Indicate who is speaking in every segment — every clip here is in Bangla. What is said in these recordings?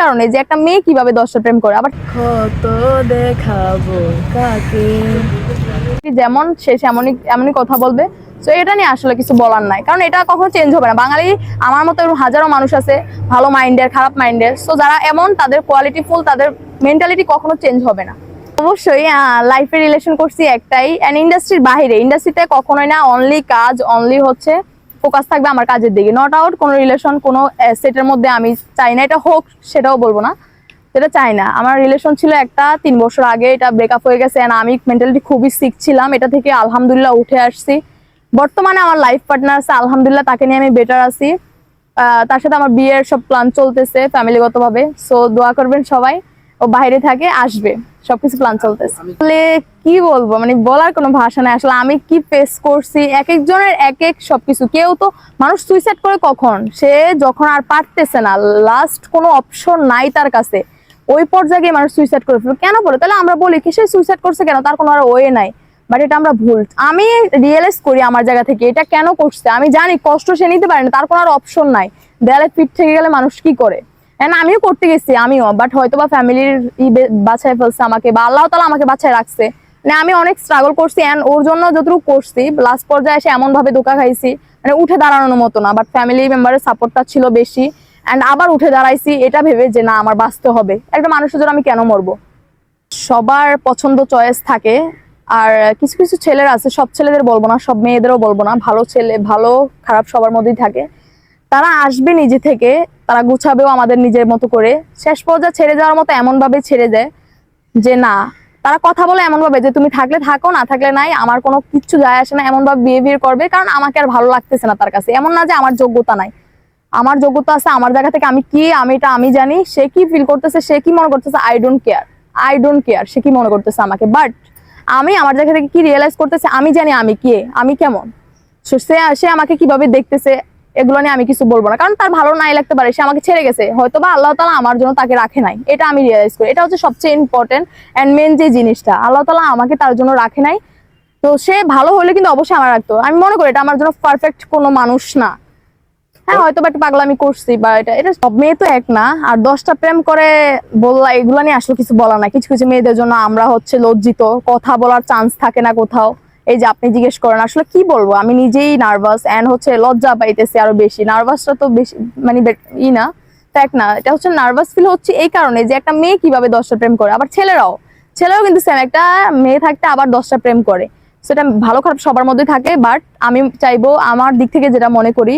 Speaker 1: কারণে যে একটা মেয়ে কীভাবে দশটা প্রেম করে আবার
Speaker 2: কত দেখাবো কাকে?
Speaker 1: যেমন সে এমনই এমনই কথা বলবে। তো এটা নিয়ে আসলে কিছু বলার নাই। কারণ এটা কখনো চেঞ্জ হবে না। বাঙালি আমার মতো হাজারো মানুষ আছে ভালো মাইন্ডের খারাপ মাইন্ডের সো যারা এমন তাদের কোয়ালিটি ফুল তাদের মেন্টালিটি কখনো চেঞ্জ হবে না। অবশ্যই লাইফে রিলেশন করছি একটাই। অ্যান্ড ইন্ডাস্ট্রির বাইরে ইন্ডাস্ট্রিতে কখনোই না অনলি কাজ অনলি হচ্ছে ফোকাস থাকবে আমার কাজের দিকে। নট আউট কোনো রিলেশন কোনো সেটের মধ্যে আমি চাই না। এটা হোক, সেটাও বলব না। সেটা চাই না। আমার রিলেশন ছিল একটা তিন বছর আগে, এটা ব্রেকআপ হয়ে গেছে and আমি মেন্টালিটি খুবই সিক ছিলাম। এটা থেকে আলহামদুলিল্লাহ উঠে আসছি। বর্তমানে আমার লাইফ পার্টনার আছে, আলহামদুলিল্লাহ তাকে নিয়ে আমি বেটার আছি। তার সাথে আমার বিয়ের সব প্ল্যান চলতেছে ফ্যামিলিগতভাবে সো দোয়া করবেন সবাই। ও বাইরে থাকে, আসবে। সবকিছু প্ল্যান চলতেছে। আসলে কি বলব? মানে বলার কোনো ভাষা নাই। আসলে আমি কি ফেস করছি? এক একজনের এক এক সবকিছু। কেউ তো মানুষ সুইসাইড করে কখন? সে যখন আর পারতেছে না লাস্ট কোনো অপশন নাই তার কাছে। ওই পর্যায়ে মানুষ সুইসাইড করে কেন বলে? তাহলে আমরা বলি কি সে সুইসাইড করছে কেন? তার কোনো আর ওয়ে নাই। বাট এটা আমরা ভুল। আমি রিয়েলাইজ করি আমার জায়গা থেকে, এটা কেন করছে? আমি জানি কষ্ট সে নিতে পারে না, তার কোনো আর অপশন নাই। দেয়ালে পিঠ থেকে গেলে মানুষ কি করে? আমিও করতে গেছি, আমিও বাট হয়তো বা ফ্যামিলির ই বে- বাছাই ফেলছে আমাকে বা আল্লাহ তালা আমাকে বাছাই রাখছে। মানে আমি অনেক স্ট্রাগল করছি অ্যান্ড ওর জন্য যতটুকু করছি লাস্ট পর্যায়ে এসে এমন ভাবে ধোকা খাইছি মানে উঠে দাঁড়ানোর মতো না বাট ফ্যামিলি মেম্বারের সাপোর্টটা ছিল বেশি। অ্যান্ড আবার উঠে দাঁড়াইছি, এটা ভেবে যে না, আমার বাঁচতে হবে। একটা মানুষের জন্য আমি কেন মরবো? সবার পছন্দ চয়েস থাকে, আর কিছু কিছু ছেলেরা আছে, সব ছেলেদের বলব না, সব মেয়েদেরও বলব না, ভালো ছেলে, ভালো, খারাপ সবার মধ্যেই থাকে। তারা আসবে নিজে থেকে, তারা গুছাবেও আমাদের নিজের মতো করে। শেষ পর্যায়ে ছেড়ে যাওয়ার মতো এমন ভাবে ছেড়ে দেয় যে, না। তারা কথা বলে এমন ভাবে যে, তুমি থাকলে থাকো, না থাকলে নাই, আমার কোনো কিচ্ছু যায় আসে না। এমন ভাবে বিহেভিয়ার করবে, কারণ আমাকে আর ভালো লাগতেছে না তার কাছে। এমন না যে আমার যোগ্যতা নাই। আমার যোগ্যতা আছে, আমার জায়গা থেকে আমি কি, আমি এটা আমি জানি, সে কি ফিল করতেছে, সে কি মনে করতেছে I don't care I don't care সে কি মনে করতেছে আমাকে। বাট আমি আমার জায়গা থেকে কি রিয়েলাইজ করতেছে, আমি জানি আমি কে, আমি কেমন। সে সে আমাকে কীভাবে দেখতেছে এগুলো নিয়ে আমি কিছু বলব না। কারণ তার ভালো নাই লাগতে পারে, সে আমাকে ছেড়ে গেছে। হয়তো বা আল্লাহ তালা আমার জন্য তাকে রাখে নাই। এটা আমি রিয়েলাইজ করি। এটা হচ্ছে সবচেয়ে ইম্পর্টেন্ট অ্যান্ড মেন যে জিনিসটা। আল্লাহ তালা আমাকে তার জন্য রাখে নাই। তো সে ভালো হলে কিন্তু অবশ্যই আমার রাখতো। আমি মনে করি এটা আমার জন্য পারফেক্ট কোনো মানুষ না। হ্যাঁ হয়তো বা একটু পাগলামি করছি বা এটা এটা সব মেয়ে তো এক না। আর দশটা প্রেম করে বললা, এগুলো নিয়ে আসলে কিছু বলা না কিছু কিছু মেয়েদের জন্য আমরা হচ্ছে লজ্জিত। কথা বলার চান্স থাকে না কোথাও। এই যে আপনি জিজ্ঞেস করেন, আসলে কি বলব? আমি নিজেই নার্ভাস এন্ড হচ্ছে লজ্জা পাইতেছি আরও বেশি। নার্ভাসটা তো বেশি মানে ই না ফ্যাক্ট না। এটা হচ্ছে নার্ভাস ফিল হচ্ছে এই কারণে যে একটা মেয়ে কীভাবে দশটা প্রেম করে। আবার ছেলেরাও ছেলেরাও কিন্তু সেম একটা মেয়ে থাকতে আবার দশটা প্রেম করে। সেটা ভালো খারাপ সবার মধ্যে থাকে বাট আমি চাইব আমার দিক থেকে যেটা মনে করি,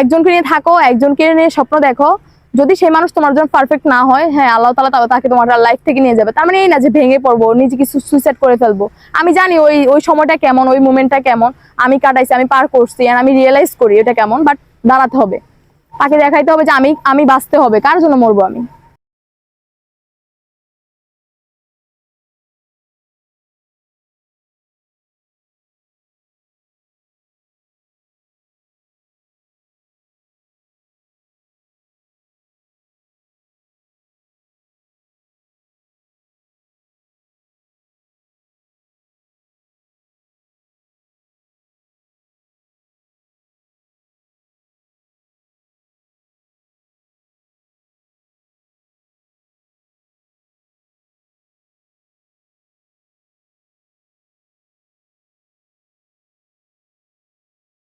Speaker 1: একজনকে নিয়ে থাকো, একজনকে নিয়ে স্বপ্ন দেখো যদি সেই মানুষ তোমার জন্য পারফেক্ট না হয় হ্যাঁ আল্লাহ তালা তাহলে তাকে তোমার লাইফ থেকে নিয়ে যাবে। তার মানে এই না যে ভেঙে পড়ব, নিজে কিছু সুইসাইড করে ফেলব। আমি জানি ওই ওই সময়টা কেমন, ওই মুমেন্টটা কেমন। আমি কাটাইছি, আমি পার করছি আর আমি রিয়েলাইজ করি এটা কেমন বাট দাঁড়াতে হবে। তাকে দেখাইতে হবে যে আমি আমি বাঁচতে হবে। কার জন্য মরবো আমি?